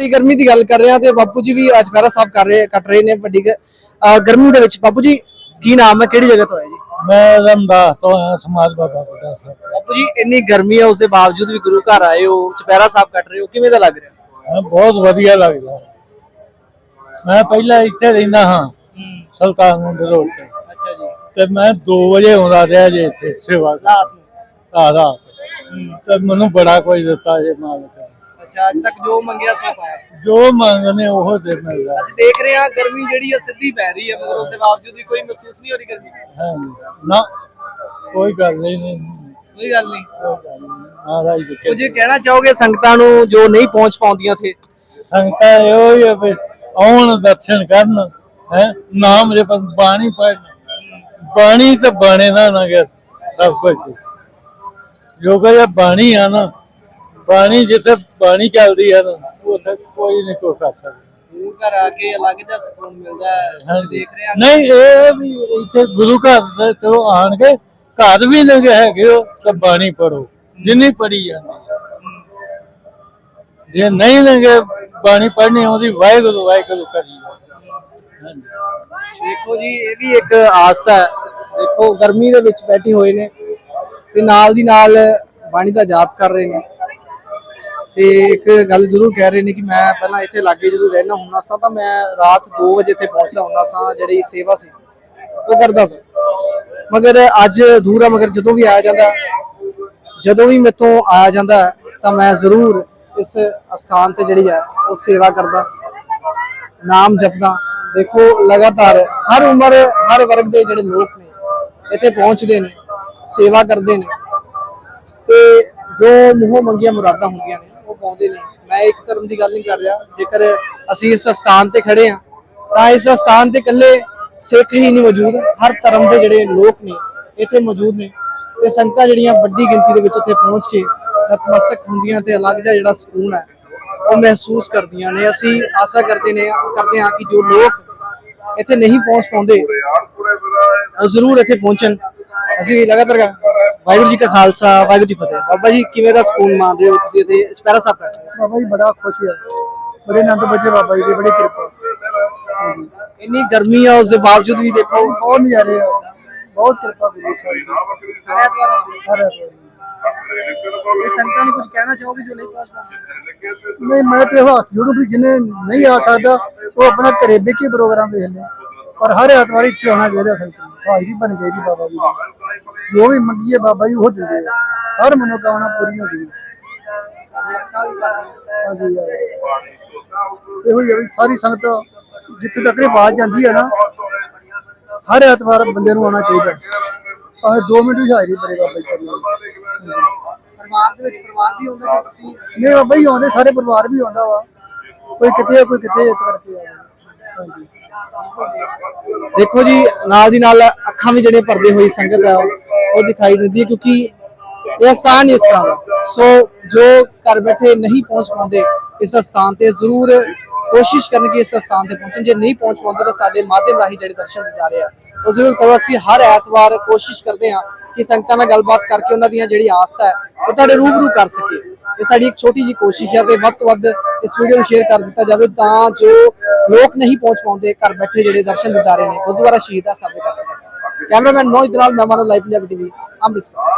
ਦੀ ਗਰਮੀ ਦੀ ਗੱਲ ਕਰ ਰਹੇ ਹਾਂ ਤੇ ਬਾਪੂ ਜੀ ਵੀ ਅੱਜ ਪਹਿਰਾ ਸਾਹਿਬ ਕਰ ਰਹੇ ਕੱਟ ਰਹੇ ਨੇ ਵੱਡੀ ਗ- ਅਹ ਗਰਮੀ ਦੇ ਵਿੱਚ। ਬਾਪੂ ਜੀ ਕੀ ਨਾਮ ਹੈ? ਕਿਹੜੀ ਜਗ੍ਹਾ ਤੋਂ ਆਏ ਜੀ? ਮੈਂ ਰਮਦਾਸ ਤੋਂ ਆਇਆ ਸਮਾਜ ਬਾਬਾ ਬੁੱਢਾ ਸਾਹਿਬ। ਬਾਪੂ ਜੀ ਇੰਨੀ ਗਰਮੀ ਹੈ ਉਸ ਦੇ ਬਾਵਜੂਦ ਵੀ ਗੁਰੂ ਘਰ ਆਏ ਹੋ ਚੁਪਹਿਰਾ ਸਾਹਿਬ ਕੱਟ ਰਹੇ ਹੋ ਕਿਵੇਂ ਦਾ ਲੱਗ ਰਿਹਾ? ਮੈਂ ਬਹੁਤ ਵਧੀਆ ਲੱਗਦਾ। ਮੈਂ ਪਹਿਲਾਂ ਇੱਥੇ ਰਹਿੰਦਾ ਹਾਂ ਹੂੰ। ਸੁਲਤਾਨਪੁਰ ਰੋਡ ਤੇ। ਅੱਛਾ ਜੀ। ਤੇ ਮੈਂ 2 ਵਜੇ ਆਉਂਦਾ ਰਿਹਾ ਜੇ ਇੱਥੇ ਸੇਵਾ ਰਾਤ ਨੂੰ? ਆ ਰਾਤ। ਤੇ ਮੈਨੂੰ ਬੜਾ ਕੁਝ ਦਿੱਤਾ ਜੇ ਮਾਲਕ। ਅੱਛਾ ਅੱਜ ਤੱਕ ਜੋ ਮੰਗਿਆ ਸੋ ਪਾਇਆ। ਜੋ ਮੰਗਨੇ ਉਹ ਦੇ ਮਿਲਦਾ। ਅਸੀਂ ਦੇਖ ਰਹੇ ਹਾਂ ਗਰਮੀ ਜਿਹੜੀ ਹੈ ਸਿੱਧੀ ਪੈ ਰਹੀ ਹੈ ਮਗਰ ਉਸ ਦੇ ਬਾਵਜੂਦ ਵੀ ਕੋਈ ਮਹਿਸੂਸ ਨਹੀਂ ਹੋ ਰਹੀ ਗਰਮੀ। ਹਾਂਜੀ ਨਾ ਕੋਈ ਗੱਲ ਨਹੀਂ ਕੋਈ ਗੱਲ ਨਹੀਂ। ਮਹਾਰਾਜ ਜੀ ਕੁਝ ਕਹਿਣਾ ਚਾਹੋਗੇ ਸੰਗਤਾਂ ਨੂੰ ਜੋ ਨਹੀਂ ਪਹੁੰਚ ਪਾਉਂਦੀਆਂ ਥੇ ਸੰਗਤਾਂ ਇਹੋ ਹੀ ਵੀ ਆਉਣ ਦਰਸ਼ਨ ਕਰਨ ਹੈ? ਨਾਮ ਜੇ ਬਾਣੀ ਪੜਨ ਬਾਣੀ ਤੇ ਬਾਣੇ ਨਾ ਨਾ ਗਿਆ ਸਭ ਕੁਝ। ਜੋ ਕਿ ਬਾਣੀ ਆ ਨਾ ਬਾਣੀ ਜਿੱਥੇ ਬਾਣੀ ਚੱਲਦੀ ਹੈ ਨਾ ਉੱਥੇ ਕੋਈ ਨਹੀਂ ਕੋਈ ਕਰ ਸਕਦਾ ਗੁਰੂ ਘਰ ਆ ਕੇ ਅਲੱਗ ਜਿਹਾ ਸਕੂਨ ਮਿਲਦਾ ਹੈ ਹਾਂਜੀ। ਦੇਖ ਰਹੇ ਨਹੀਂ ਇਹ ਵੀ ਇੱਥੇ ਗੁਰੂ ਘਰ ਦੇ ਚਲੋ ਆਣ ਕੇ ਘਰ ਵੀ ਲਗੇ ਹੈਗੇ ਹੋ ਤਾਂ ਬਾਣੀ ਪੜੋ ਜਿੰਨੀ ਪੜੀ ਜਾਂਦੀ ਹੈ। ਜੇ ਨਹੀਂ ਲਗੇ ਬਾਣੀ ਪੜਨੀ ਆਉਂਦੀ ਵਾਹਿਗੁਰੂ ਵਾਹਿਗੁਰੂ ਕਰੀ ਜਾਓ। ਹਾਂਜੀ ਦੇਖੋ ਜੀ ਇਹ ਵੀ ਇੱਕ ਆਸਥਾ ਹੈ ਦੇਖੋ ਗਰਮੀ ਦੇ ਵਿੱਚ ਬੈਠੇ ਹੋਏ ਨੇ ਤੇ ਨਾਲ ਦੀ ਨਾਲ ਬਾਣੀ ਦਾ ਜਾਪ ਕਰ ਰਹੇ ਨੇ ਤੇ ਇੱਕ ਗੱਲ ਜ਼ਰੂਰ ਕਹਿ ਰਹੇ ਨੇ ਕਿ ਮੈਂ ਪਹਿਲਾਂ ਇੱਥੇ ਲਾਗੇ ਜਦੋਂ ਰਹਿਣਾ ਹੁੰਦਾ ਸਾਂ ਤਾਂ ਮੈਂ ਰਾਤ 2 ਵਜੇ ਇੱਥੇ ਪਹੁੰਚਦਾ ਹੁੰਦਾ ਸਾਂ, ਜਿਹੜੀ ਸੇਵਾ ਸੀ, ਉਹ ਕਰਦਾ ਸਾਂ। ਮਗਰ ਅੱਜ ਦੂਰ ਆ, ਮਗਰ ਜਦੋਂ ਵੀ ਆਇਆ ਜਾਂਦਾ, ਜਦੋਂ ਵੀ ਮੇਥੋਂ ਆਇਆ ਜਾਂਦਾ, ਤਾਂ ਮੈਂ ਜ਼ਰੂਰ ਇਸ ਅਸਥਾਨ ਤੇ ਜਿਹੜੀ ਹੈ ਉਹ ਸੇਵਾ ਕਰਦਾ, ਨਾਮ ਜਪਦਾ। ਦੇਖੋ, ਲਗਾਤਾਰ ਹਰ ਉਮਰ, ਹਰ ਵਰਗ ਦੇ ਜਿਹੜੇ ਲੋਕ ਨੇ, ਇੱਥੇ ਪਹੁੰਚਦੇ ਨੇ, ਸੇਵਾ ਕਰਦੇ ਨੇ। ਤੇ ਜੋ ਮੂੰਹੋਂ ਮੰਗੀਆਂ ਮੁਰਾਦਾਂ ਹੁੰਦੀਆਂ ਨੇ ਉਹ ਨੇ। ਮੈਂ ਇੱਕ ਧਰਮ ਦੀ ਗੱਲ ਨਹੀਂ ਕਰ ਰਿਹਾ। ਜੇਕਰ ਅਸੀਂ ਇਸ ਸਥਾਨ ਤੇ ਖੜੇ ਆ ਤਾਂ ਇਸ ਸਥਾਨ ਤੇ ਇਕੱਲੇ ਸਿੱਖ ਹੀ ਨਹੀਂ ਮੌਜੂਦ। ਹਰ ਧਰਮ ਦੇ ਜਿਹੜੇ ਲੋਕ ਨੇ, ਇੱਥੇ ਮੌਜੂਦ ਨੇ। ਤੇ ਸੰਗਤਾਂ ਜਿਹੜੀਆਂ ਵੱਡੀ ਗਿਣਤੀ ਦੇ ਵਿੱਚ ਇੱਥੇ ਪਹੁੰਚ ਕੇ ਨਤਮਸਤਕ ਹੁੰਦੀਆਂ ਤੇ ਅਲੱਗ ਜਿਹਾ ਜਿਹੜਾ ਸਕੂਨ ਹੈ, ਉਹ ਮਹਿਸੂਸ ਕਰਦੀਆਂ ਨੇ। ਅਸੀਂ ਆਸ਼ਾ ਕਰਦੇ ਨੇ ਕਰਦੇ ਹਾਂ ਕਿ ਜੋ ਲੋਕ ਇੱਥੇ ਨਹੀਂ ਪਹੁੰਚ ਪਾਉਂਦੇ ਉਹ ਜ਼ਰੂਰ ਇੱਥੇ ਪਹੁੰਚਣ। ਅਸੀਂ ਲਗਾਤਾਰ ਵਾਹਿਗੁਰੂ ਜੀ ਕਾ ਖਾਲਸਾ ਵਾਹਿਗੁਰੂ ਜੀ ਫਤਿਹ। ਬਾਬਾ ਜੀ ਕਿਵੇਂ ਦਾ ਸਕੂਨ ਮਾਣ ਰਹੇ ਹੋ ਤੁਸੀਂ ਇੱਥੇ ਚੁਪਹਿਰਾ ਸਾਹਿਬ ਕਰ ਰਹੇ ਬਾਬਾ ਜੀ ਬੜਾ ਖੁਸ਼ ਹੈ ਬੜੇ ਆਨੰਦ ਬੱਜੇ ਬਾਬਾ ਜੀ ਦੀ ਬੜੀ ਕਿਰਪਾ। ਹਾਂਜੀ। ਹੋ ਇੰਨੀ ਗਰਮੀ ਆ ਉਸ ਦੇ ਬਾਵਜੂਦ ਵੀ ਦੇਖੋ। ਬਹੁਤ ਨਜ਼ਾਰੇ ਆ। ਬਹੁਤ ਕਿਰਪਾ ਗੁਰੂ ਸਾਹਿਬ ਦੀ ਹਰ ਐਤਵਾਰ ਆਉਂਦੇ ਹੋ। ਹਰ ਐਤਵਾਰ। ਇਹ ਸੰਗਤਾਂ ਨੂੰ ਕੁਝ ਕਹਿਣਾ ਚਾਹੋਗੇ ਜੋ ਨਹੀਂ ਪਹੁੰਚ ਪਾਉਂਦੇ ਨਹੀਂ ਮੈਂ ਤੇ ਹੱਥ ਜੋੜੂ ਵੀ ਜਿਹਨੇ ਨਹੀਂ ਆ ਸਕਦਾ ਉਹ ਆਪਣਾ ਘਰੇ ਬਹਿ ਕੇ ਪ੍ਰੋਗਰਾਮ ਵੇਖ ਲੈ ਪਰ ਹਰ ਐਤਵਾਰ ਇੱਥੇ ਆਉਣਾ ਚਾਹੀਦਾ ਸੰਗਤ ਨੂੰ ਹਾਜ਼ਰੀ ਬਣ ਚਾਹੀਦੀ ਬਾਬਾ ਜੀ ਦੀ। ਜੋ ਵੀ ਮੰਗੀਏ ਬਾਬਾ ਜੀ ਉਹ ਦਿੰਦੇ ਆ। ਹਰ ਮਨੋਕਾਮਨਾ ਪੂਰੀ ਹੁੰਦੀ ਹੈ। ਹਾਂਜੀ ਯਾਰ। ਇਹੋ ਹੀ ਆ ਵੀ ਸਾਰੀ ਸੰਗਤ ਜਿੱਥੇ ਤੱਕ ਇਹ ਆਵਾਜ਼ ਜਾਂਦੀ ਹੈ ਨਾ ਹਰ ਐਤਵਾਰ ਬੰਦੇ ਨੂੰ ਆਉਣਾ ਚਾਹੀਦਾ। ਭਾਵੇਂ 2 ਮਿੰਟ ਵੀ ਹਾਜ਼ਰੀ ਭਰੇ ਬਾਬਾ ਜੀ ਕਰਨੀ ਪਰਿਵਾਰ ਦੇ ਵਿੱਚ ਪਰਿਵਾਰ ਵੀ ਹੁੰਦਾ ਜੇ ਤੁਸੀਂ? ਨਹੀਂ ਬਾਬਾ ਜੀ ਆਉਂਦੇ ਸਾਰੇ ਪਰਿਵਾਰ ਵੀ ਆਉਂਦਾ ਵਾ। ਕੋਈ ਕਿਤੇ ਆ, ਕੋਈ ਕਿਤੇ ਇਸ ਕਰਕੇ ਆਉਂਦਾ ਹਾਂਜੀ। ਦੇਖੋ ਜੀ, ਨਾਲ ਦੀ ਨਾਲ ਅੱਖਾਂ ਵੀ ਜਿਹੜੇ ਪਰਦੇ ਹੋਈ ਸੰਗਤ ਆ, ਉਹ ਦਿਖਾਈ ਦਿੰਦੀ ਹੈ ਕਿਉਂਕਿ ਇਹ ਸਥਾਨ ਇਸ ਤਰ੍ਹਾਂ ਦਾ। ਸੋ ਜੋ ਘਰ ਬੈਠੇ ਨਹੀਂ ਪਹੁੰਚ ਪਾਉਂਦੇ ਇਸ ਸਥਾਨ ਤੇ ਜ਼ਰੂਰ ਕੋਸ਼ਿਸ਼ ਕਰਨ ਕਿ ਇਸ ਸਥਾਨ ਤੇ ਪਹੁੰਚਣ। ਜੇ ਨਹੀਂ ਪਹੁੰਚ ਪਾਉਂਦੇ ਤਾਂ ਸਾਡੇ ਮਾਧਿਅਮ ਰਾਹੀਂ ਜਿਹੜੇ ਦਰਸ਼ਨ ਦਿਦਾਰੇ ਆ, ਉਹ ਜ਼ਰੂਰ ਕਰੋ। ਅਸੀਂ ਹਰ ਐਤਵਾਰ ਕੋਸ਼ਿਸ਼ ਕਰਦੇ ਹਾਂ ਕਿ ਸੰਗਤਾਂ ਨਾਲ ਗੱਲਬਾਤ ਕਰਕੇ ਉਹਨਾਂ ਦੀਆਂ ਜਿਹੜੀ ਆਸਥਾ ਹੈ, ਉਹ ਤੁਹਾਡੇ ਰੂਬਰੂ ਕਰ ਸਕੀਏ। ਇਹ ਸਾਡੀ ਇੱਕ ਛੋਟੀ ਜੀ ਕੋਸ਼ਿਸ਼ ਹੈ ਤੇ ਵੱਧ ਤੋਂ ਵੱਧ ਇਸ ਵੀਡੀਓ ਨੂੰ ਸ਼ੇਅਰ ਕਰ ਦਿੱਤਾ ਜਾਵੇ ਤਾਂ ਜੋ ਲੋਕ ਨਹੀਂ ਪਹੁੰਚ ਪਾਉਂਦੇ, ਘਰ ਬੈਠੇ ਜਿਹੜੇ ਦਰਸ਼ਨ ਦਿਦਾਰੇ ਨੇ, ਗੁਰਦੁਆਰਾ ਸ਼ਹੀਦਾਂ ਸਾਹਿਬ ਦੇ ਕਰ ਸਕਣ ਕੈਮਰਾਮੈਨ ਨੋਜ ਦੇ ਨਾਲ ਮੈਂ ਲਾਈਵ ਪੰਜਾਬੀ ਟੀਵੀ ਅੰਮ੍ਰਿਤਸਰ।